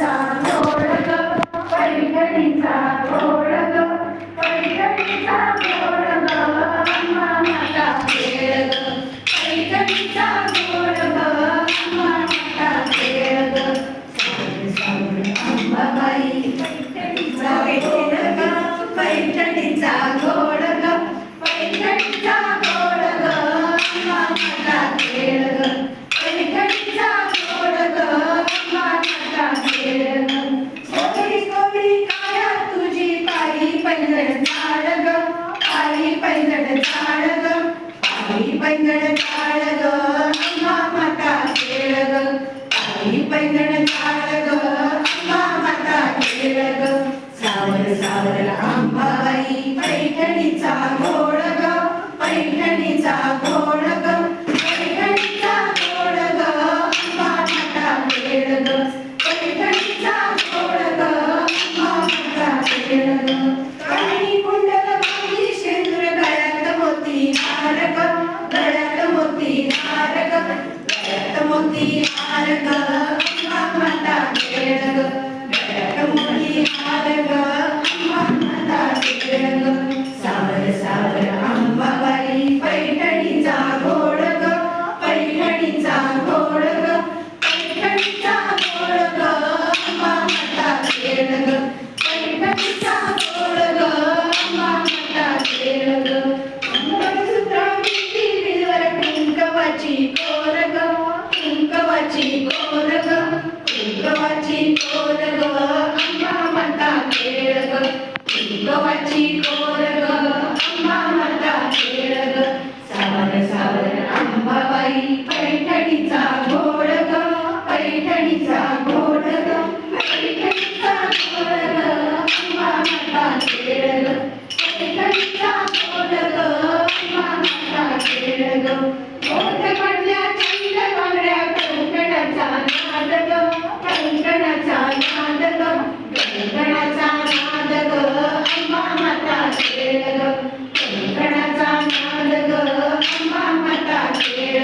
time. पैंजड झाड ग आई पैंजड झाड ग अंबा माता खेळ ग आई पैंजड झाड ग अंबा सावर सावर आंबा. स्तुति मार्ग भगवंता केरग गवाची तोड ग अंबा म्हणता खेळ ग गवाची तोड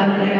Amen.